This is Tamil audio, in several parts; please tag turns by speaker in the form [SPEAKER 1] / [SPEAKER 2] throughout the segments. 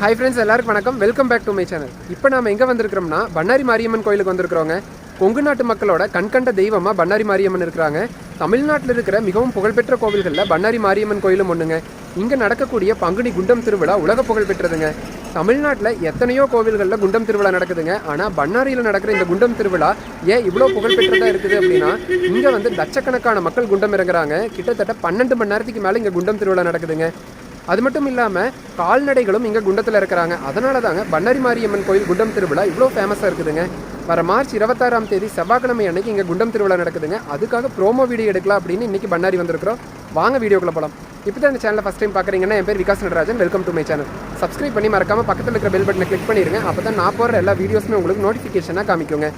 [SPEAKER 1] ஹாய் ஃப்ரெண்ட்ஸ் எல்லாருக்கும் வணக்கம். Welcome back to my channel இப்போ நம்ம எங்கே வந்திருக்கிறோம்னா பண்ணாரி மாரியம்மன் கோயிலுக்கு வந்திருக்கிறோங்க. கொங்கு நாட்டு மக்களோட கண்கண்ட தெய்வமாக பண்ணாரி மாரியம்மன் இருக்கிறாங்க. தமிழ்நாட்டில் இருக்கிற மிகவும் புகழ்பெற்ற கோவில்களில் பண்ணாரி மாரியம்மன் கோயிலும் ஒன்றுங்க இங்கே நடக்கக்கூடிய பங்குனி குண்டம் திருவிழா உலக புகழ் பெற்றதுங்க. தமிழ்நாட்டில் எத்தனையோ கோவில்களில் குண்டம் திருவிழா நடக்குதுங்க. ஆனால் பண்ணாரியில் நடக்கிற இந்த குண்டம் திருவிழா ஏன் இவ்வளோ புகழ்பெற்றதாக இருக்குது அப்படின்னா இங்கே வந்து லட்சக்கணக்கான மக்கள் குண்டம் இறங்குறாங்க. கிட்டத்தட்ட பன்னெண்டு மணி நேரத்துக்கு மேலே இங்கே குண்டம் திருவிழா நடக்குதுங்க. அது மட்டும் இல்லாமல் கால்நடைகளும் இங்கே குண்டத்தில் இருக்கிறாங்க. அதனால தாங்க பண்ணாரி மாரியம்மன் கோயில் குண்டம் திருவிழா இவ்வளோ ஃபேமஸாக இருக்குதுங்க. வர மார்ச் இருபத்தாறாம் தேதி செவ்வாய்க்கிழமை அன்னைக்கு இங்கே குண்டம் திருவிழா நடக்குதுங்க. அதுக்காக ப்ரோமோ வீடியோ எடுக்கலாம் அப்படின்னு இன்னைக்கு பண்ணாரி வந்திருக்கிறோம். வாங்க வீடியோக்குள்ளே போகலாம் இப்போ தான் இந்த சேனலை ஃபஸ்ட் டைம் பார்க்குறீங்கன்னா என் பேர் Vikas Natarajan. Welcome to my channel subscribe பண்ணி மறக்காமல் பக்கத்தில் இருக்கிற பெல் பட்டனை கிளிக் பண்ணிடுங்க அப்போ தான் நான் போகிற எல்லா வீடியோஸுமே உங்களுக்கு நோட்டிஃபிகேஷனாக காமிக்குங்க.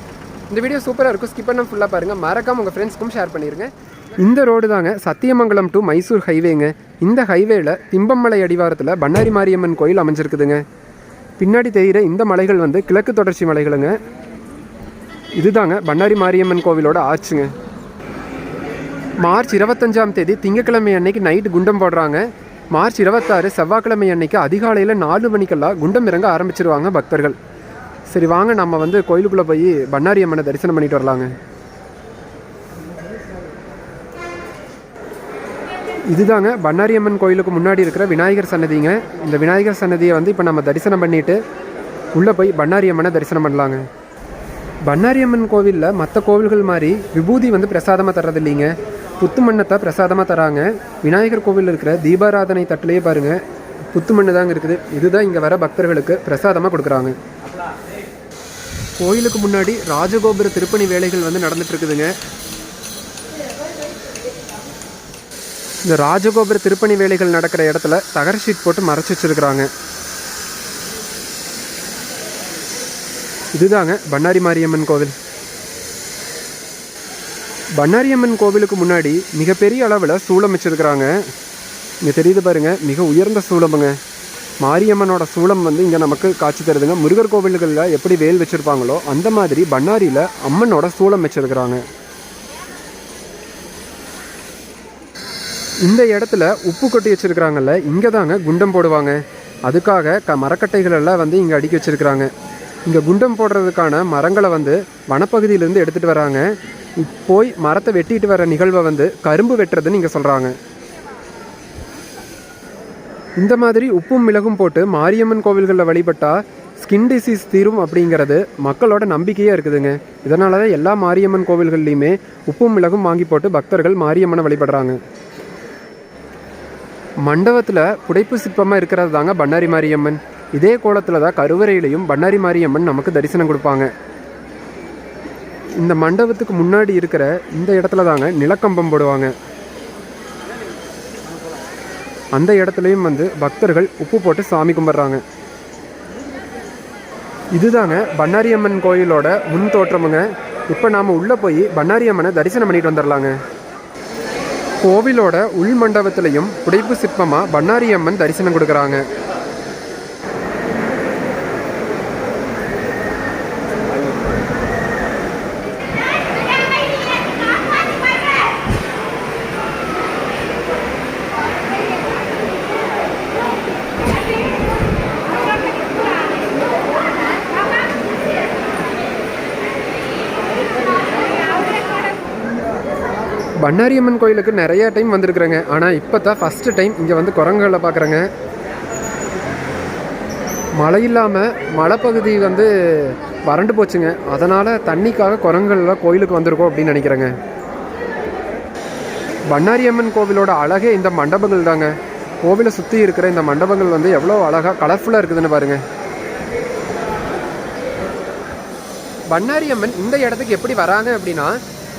[SPEAKER 1] இந்த வீடியோ சூப்பராக இருக்கும். ஸ்கிப் பண்ண ஃபுல்லாக பாருங்கள் மறக்காம உங்கள் ஃப்ரெண்ட்ஸ்க்கும் ஷேர் பண்ணிடுங்க இந்த ரோடு தாங்க சத்தியமங்கலம் டு மைசூர் ஹைவேங்க இந்த ஹைவேல திம்பம்மலை அடிவாரத்தில் பண்ணாரி மாரியம்மன் கோயில் அமைஞ்சிருக்குதுங்க. பின்னாடி தெரிகிற இந்த மலைகள் வந்து கிழக்கு தொடர்ச்சி மலைகளுங்க. இதுதாங்க பண்ணாரி மாரியம்மன் கோவிலோட ஆச்சுங்க. மார்ச் இருபத்தஞ்சாம் தேதி திங்கக்கிழமை அன்னைக்கு நைட்டு குண்டம் போடுறாங்க. மார்ச் இருபத்தாறு செவ்வாய்க்கிழமை அன்னைக்கு அதிகாலையில் நாலு மணிக்கெல்லாம் குண்டம் இறங்க ஆரம்பிச்சிருவாங்க பக்தர்கள். சரி வாங்க நம்ம வந்து கோயிலுக்குள்ளே போய் பண்ணாரி அம்மனை தரிசனம் பண்ணிட்டு வரலாங்க. இதுதாங்க பண்ணாரி அம்மன் கோயிலுக்கு முன்னாடி இருக்கிற விநாயகர் சன்னதிங்க. இந்த விநாயகர் சன்னதியை வந்து இப்போ நம்ம தரிசனம் பண்ணிட்டு உள்ளே போய் பண்ணாரி அம்மனை தரிசனம் பண்ணலாங்க. பண்ணாரி அம்மன் கோவிலில் மற்ற கோவில்கள் மாதிரி விபூதி வந்து பிரசாதமாக தர்றது இல்லைங்க புத்து மண்ணத்தை பிரசாதமாக தராங்க. விநாயகர் கோவிலில் இருக்கிற தீபாராதனை தட்டிலேயே பாருங்கள் புத்து மண்ணு தாங்க இருக்குது. இதுதான் இங்கே வர பக்தர்களுக்கு பிரசாதமாக கொடுக்குறாங்க. கோயிலுக்கு முன்னாடி ராஜகோபுர திருப்பணி வேலைகள் வந்து நடந்துட்டு இருக்குதுங்க இந்த ராஜகோபுர திருப்பணி வேலைகள் நடக்கிற இடத்துல தகர ஷீட் போட்டு மறைச்சி வச்சிருக்கிறாங்க. இதுதாங்க பண்ணாரி மாரியம்மன் கோவில். பண்ணாரியம்மன் கோவிலுக்கு முன்னாடி மிகப்பெரிய அளவில் சூளம் வச்சுருக்குறாங்க. இங்கே தெரியுது பாருங்கள் மிக உயர்ந்த சூளமுங்க. மாரியம்மனோட சூளம் வந்து இங்கே நமக்கு காட்சி தருதுங்க. முருகர் கோவில்களில் எப்படி வேல் வச்சுருப்பாங்களோ அந்த மாதிரி பண்ணாரியில் அம்மனோட சூளம் வச்சுருக்குறாங்க. இந்த இடத்துல உப்பு கொட்டி வச்சிருக்கிறாங்கல்ல இங்கே தாங்க குண்டம் போடுவாங்க. அதுக்காக க மரக்கட்டைகளெல்லாம் வந்து இங்கே அடுக்கி வச்சிருக்கிறாங்க. இங்கே குண்டம் போடுறதுக்கான மரங்களை வந்து வனப்பகுதியிலேருந்து எடுத்துகிட்டு வராங்க. போய் மரத்தை வெட்டிட்டு வர நிகழ்வை வந்து கரும்பு வெட்டுறதுன்னு இங்கே சொல்கிறாங்க இந்த மாதிரி உப்பும் மிளகும் போட்டு மாரியம்மன் கோவில்களில் வழிபட்டால் ஸ்கின் டிசீஸ் தீரும் அப்படிங்கிறது மக்களோட நம்பிக்கையாக இருக்குதுங்க. இதனால தான் எல்லா மாரியம்மன் கோவில்கள்லையுமே உப்பும் மிளகும் வாங்கி போட்டு பக்தர்கள் மாரியம்மனை வழிபடுறாங்க. மண்டபத்தில் புடைப்பு சிற்பமாக இருக்கிறது தாங்க பண்ணாரி மாரியம்மன். இதே கோலத்தில் தான் கருவறையிலையும் பண்ணாரி மாரியம்மன் நமக்கு தரிசனம் கொடுப்பாங்க. இந்த மண்டபத்துக்கு முன்னாடி இருக்கிற இந்த இடத்துல தாங்க நிலக்கம்பம் போடுவாங்க. அந்த இடத்துலையும் வந்து பக்தர்கள் உப்பு போட்டு சாமி கும்பிட்றாங்க. இதுதாங்க பன்னாரியம்மன் கோயிலோட முன் தோற்றமுங்க. இப்போ நாம் உள்ளே போய் பன்னாரியம்மனை தரிசனம் பண்ணிட்டு வந்துடலாங்க கோவிலோட உள் மண்டபத்திலையும் புடைப்பு சிற்பமாக பன்னாரியம்மன் தரிசனம் கொடுக்குறாங்க. பண்ணாரியம்மன் கோயிலுக்கு நிறைய டைம் வந்திருக்கிறேங்க. ஆனால் இப்போ தான் ஃபஸ்ட்டு டைம் இங்கே வந்து குரங்குகளை பார்க்குறேங்க. மழை இல்லாமல் மலைப்பகுதி வந்து வறண்டு போச்சுங்க. அதனால் தண்ணிக்காக குரங்குகள்லாம் கோயிலுக்கு வந்திருக்கோம் அப்படின்னு நினைக்கிறேங்க. பண்ணாரியம்மன் கோவிலோட அழகே இந்த மண்டபங்கள் தாங்க. கோவிலை சுற்றி இருக்கிற இந்த மண்டபங்கள் வந்து எவ்வளோ அழகாக கலர்ஃபுல்லாக இருக்குதுன்னு பாருங்கள் பண்ணாரியம்மன் இந்த இடத்துக்கு எப்படி வராங்க அப்படின்னா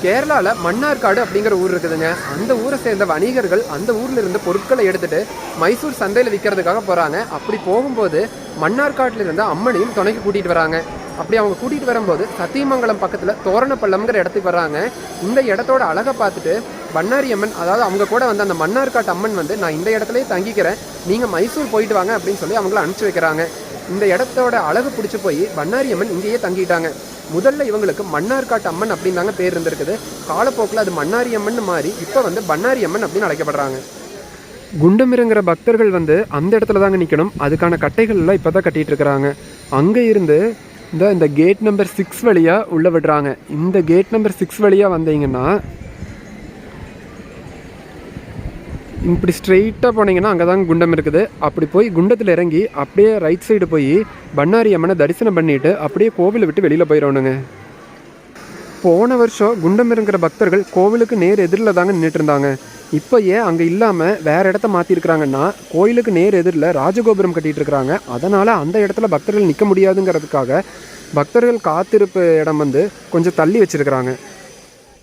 [SPEAKER 1] கேரளாவில் மன்னார்காடு அப்படிங்கிற ஊர் இருக்குதுங்க. அந்த ஊரை சேர்ந்த வணிகர்கள் அந்த ஊரில் இருந்து பொருட்களை எடுத்துகிட்டு மைசூர் சந்தையில் விற்கிறதுக்காக போகிறாங்க அப்படி போகும்போது மன்னார்காட்டில் இருந்து அம்மனையும் துணைக்கு கூட்டிகிட்டு வராங்க. அப்படி அவங்க கூட்டிகிட்டு வரும்போது சத்தியமங்கலம் பக்கத்தில் தோரணப்பள்ளம்ங்கிற இடத்துக்கு வராங்க. இந்த இடத்தோட அழகை பார்த்துட்டு பண்ணாரி அம்மன் அதாவது அவங்க கூட வந்து அந்த மன்னார்காட்டு அம்மன் வந்து நான் இந்த இடத்துலேயே தங்கிக்கிறேன். நீங்கள் மைசூர் போயிட்டு வாங்க அப்படின்னு சொல்லி அவங்கள அனுப்பிச்சி வைக்கிறாங்க. இந்த இடத்தோட அழகு பிடிச்சி போய் பண்ணாரி அம்மன் இங்கேயே தங்கிட்டாங்க. முதல்ல இவங்களுக்கு மன்னார்காட்டு அம்மன் அப்படின்னு தாங்க பேர் இருந்திருக்குது. காலப்போக்கில் அது மன்னாரி அம்மன் மாறி இப்போ வந்து பண்ணாரி அம்மன் அப்படின்னு அழைக்கப்படுறாங்க. குண்டமிருங்கிற பக்தர்கள் வந்து அந்த இடத்துல தாங்க நிற்கணும் அதுக்கான கட்டைகள் எல்லாம் இப்போ தான் கட்டிகிட்டு இருக்கிறாங்க. அங்கே இருந்து இந்த இந்த கேட் நம்பர் சிக்ஸ் வழியாக உள்ளே விடுறாங்க. இந்த கேட் நம்பர் சிக்ஸ் வழியாக வந்தீங்கன்னா இப்படி ஸ்ட்ரெயிட்டாக போனீங்கன்னா அங்கே தான் குண்டம் இருக்குது. அப்படி போய் குண்டத்தில் இறங்கி அப்படியே ரைட் சைடு போய் பண்ணாரி அம்மனை தரிசனம் பண்ணிவிட்டு அப்படியே கோவிலை விட்டு வெளியில் போயிடணுங்க போன வருஷம் குண்டம் இருக்கிற பக்தர்கள் கோவிலுக்கு நேர் எதிரில் தாங்க நின்றுட்டு இருந்தாங்க. இப்போ ஏன் அங்கே இல்லாமல் வேறு இடத்த மாற்றிருக்கிறாங்கன்னா கோயிலுக்கு நேர் எதிரில் ராஜகோபுரம் கட்டிகிட்டு இருக்கிறாங்க. அதனால் அந்த இடத்துல பக்தர்கள் நிற்க முடியாதுங்கிறதுக்காக பக்தர்கள் காத்திருப்பு இடம் வந்து கொஞ்சம் தள்ளி வச்சிருக்கிறாங்க.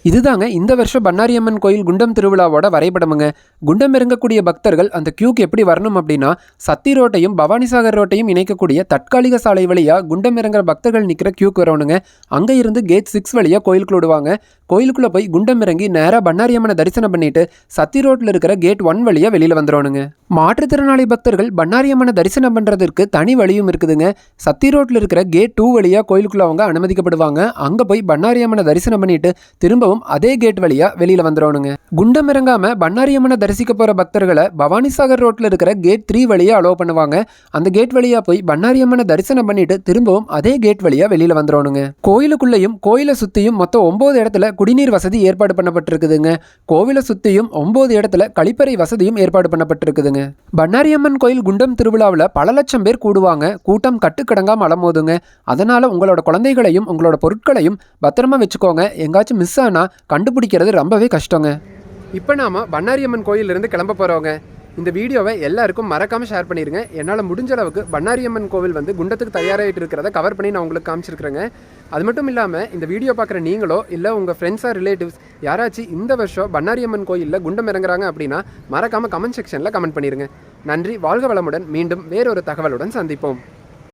[SPEAKER 1] இதுதாங்க இந்த வருஷம் பண்ணாரியம்மன் கோயில் குண்டம் திருவிழாவோட வரைபடமுங்க. குண்டம் இறங்கக்கூடிய பக்தர்கள் அந்த கியூக்கு எப்படி வரணும் அப்படின்னா சத்தி ரோட்டையும் பவானிசாகர் ரோட்டையும் இணைக்கக்கூடிய தற்காலிக சாலை வழியாக குண்டம் இறங்குற பக்தர்கள் நிற்கிற கியூக்கு வரணுங்க. அங்கே இருந்து கேட் சிக்ஸ் வழியாக கோயிலுக்குள்ள விடுவாங்க கோயிலுக்குள்ளே போய் குண்டம் இறங்கி நேராக பண்ணாரியம்மனை தரிசனம் பண்ணிட்டு சத்தி ரோட்டில் இருக்கிற கேட் ஒன் வழியாக வெளியில் வந்துடணுங்க மாற்றுத்திறனாளி பக்தர்கள் பண்ணாரியம்மனை தரிசனம் பண்ணுறதுக்கு தனி வழியும் இருக்குதுங்க. சத்தி ரோட்டில் இருக்கிற கேட் டூ வழியாக கோயிலுக்குள்ளே அவங்க அனுமதிக்கப்படுவாங்க. அங்கே போய் பண்ணாரியம்மனை தரிசனம் பண்ணிட்டு திரும்பவும் அதே கேட் வழியாக வெளியில் வந்துடணுங்க குண்டம் இறங்காமல் பண்ணாரி அம்மனை தரிசிக்க போகிற பக்தர்களை பவானிசாகர் ரோட்டில் இருக்கிற கேட் த்ரீ வழியாக அலோவ் பண்ணுவாங்க. அந்த கேட் வழியாக போய் பண்ணாரியம்மனை தரிசனம் பண்ணிட்டு திரும்பவும் அதே கேட் வழியாக வெளியில் வந்துடணுங்க கோயிலுக்குள்ளேயும் கோயிலை சுற்றியும் மொத்தம் ஒம்பது இடத்துல குடிநீர் வசதி ஏற்பாடு பண்ணப்பட்டிருக்குதுங்க. கோவிலை சுற்றியும் ஒம்பது இடத்துல கழிப்பறை வசதியும் ஏற்பாடு பண்ணப்பட்டிருக்குதுங்க. பண்ணாரியம்மன் கோயில் குண்டம் திருவிழாவில் பல லட்சம் பேர் கூடுவாங்க. கூட்டம் கட்டுக்கடங்காமல் அலமோதுங்க அதனால் உங்களோட குழந்தைகளையும் உங்களோட பொருட்களையும் பத்திரமா வச்சுக்கோங்க. எங்காச்சும் மிஸ் ஆனால் கண்டுபிடிக்கிறது ரொம்பவே கஷ்டங்க. இப்போ நாம பண்ணாரியம்மன் கோயிலிருந்து கிளம்ப போகிறோங்க இந்த வீடியோவை எல்லாருக்கும் மறக்காமல் ஷேர் பண்ணிடுங்க என்னால் முடிஞ்ச அளவுக்கு பண்ணாரியம்மன் கோவில் வந்து குண்டத்துக்கு தயாராகிட்டு இருக்கிறத கவர் பண்ணி நான் உங்களுக்கு காமிச்சிருக்கிறேங்க. அது மட்டும் இல்லாமல் இந்த வீடியோ பார்க்குற நீங்களோ இல்லை உங்கள் ஃப்ரெண்ட்ஸாக ரிலேட்டிவ்ஸ் யாராச்சும் இந்த வருஷம் பண்ணாரியம்மன் கோயிலில் குண்டம் இறங்குறாங்க அப்படின்னா மறக்காம கமெண்ட் செக்ஷனில் கமெண்ட் பண்ணிடுங்க நன்றி வாழ்க வளமுடன். மீண்டும் வேறொரு தகவலுடன் சந்திப்போம்.